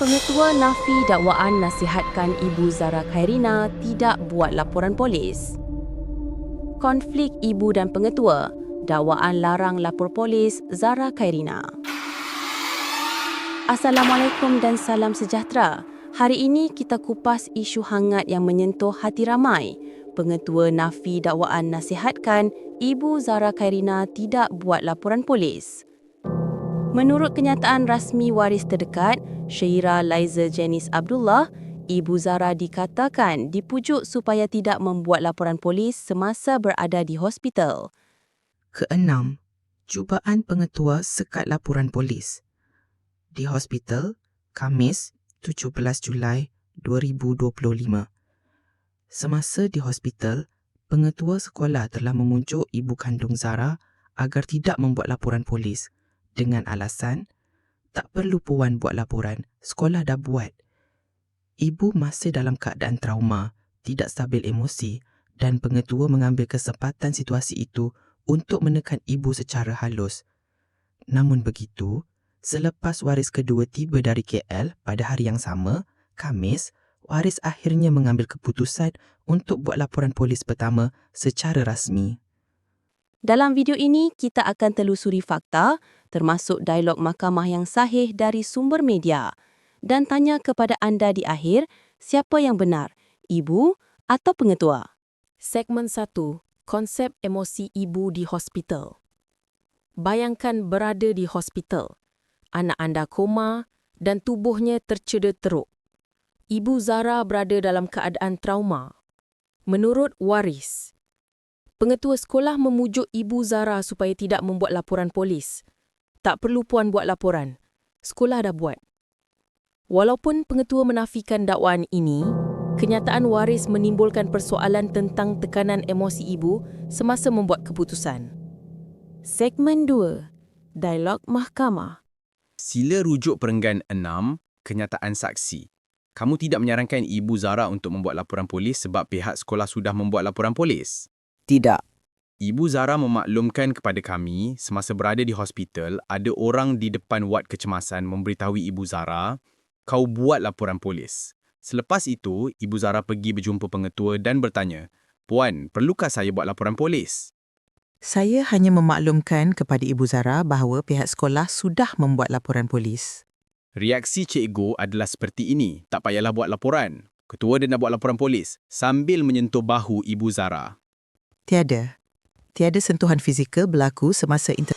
Pengetua Nafi dakwaan nasihatkan Ibu Zara Khairina tidak buat laporan polis. Konflik ibu dan pengetua, dakwaan larang lapor polis Zara Khairina. Assalamualaikum dan salam sejahtera. Hari ini kita kupas isu hangat yang menyentuh hati ramai. Pengetua Nafi dakwaan nasihatkan Ibu Zara Khairina tidak buat laporan polis. Menurut kenyataan rasmi waris terdekat, Syaira Liza Janice Abdullah, Ibu Zara dikatakan dipujuk supaya tidak membuat laporan polis semasa berada di hospital. Keenam, cubaan pengetua sekat laporan polis. Di hospital, Kamis, 17 Julai 2025. Semasa di hospital, pengetua sekolah telah memujuk ibu kandung Zara agar tidak membuat laporan polis dengan alasan tak perlu puan buat laporan, sekolah dah buat. Ibu masih dalam keadaan trauma, tidak stabil emosi dan pengetua mengambil kesempatan situasi itu untuk menekan ibu secara halus. Namun begitu, selepas waris kedua tiba dari KL pada hari yang sama, Kamis, waris akhirnya mengambil keputusan untuk buat laporan polis pertama secara rasmi. Dalam video ini, kita akan telusuri fakta termasuk dialog mahkamah yang sahih dari sumber media dan tanya kepada anda di akhir siapa yang benar, ibu atau pengetua. Segmen 1. Konsep emosi ibu di hospital. Bayangkan berada di hospital. Anak anda koma dan tubuhnya tercedera teruk. Ibu Zara berada dalam keadaan trauma. Menurut waris, Pengetua sekolah memujuk Ibu Zara supaya tidak membuat laporan polis. Tak perlu puan buat laporan. Sekolah dah buat. Walaupun pengetua menafikan dakwaan ini, kenyataan waris menimbulkan persoalan tentang tekanan emosi ibu semasa membuat keputusan. Segmen 2. Dialog Mahkamah. Sila rujuk perenggan 6, kenyataan saksi. Kamu tidak menyarankan Ibu Zara untuk membuat laporan polis sebab pihak sekolah sudah membuat laporan polis. Tidak. Ibu Zara memaklumkan kepada kami semasa berada di hospital ada orang di depan wad kecemasan memberitahu Ibu Zara kau buat laporan polis. Selepas itu, Ibu Zara pergi berjumpa pengetua dan bertanya, Puan, perlukah saya buat laporan polis? Saya hanya memaklumkan kepada Ibu Zara bahawa pihak sekolah sudah membuat laporan polis. Reaksi cikgu adalah seperti ini, tak payahlah buat laporan. Ketua dia nak buat laporan polis sambil menyentuh bahu Ibu Zara. Tiada. Tiada sentuhan fizikal berlaku semasa inter...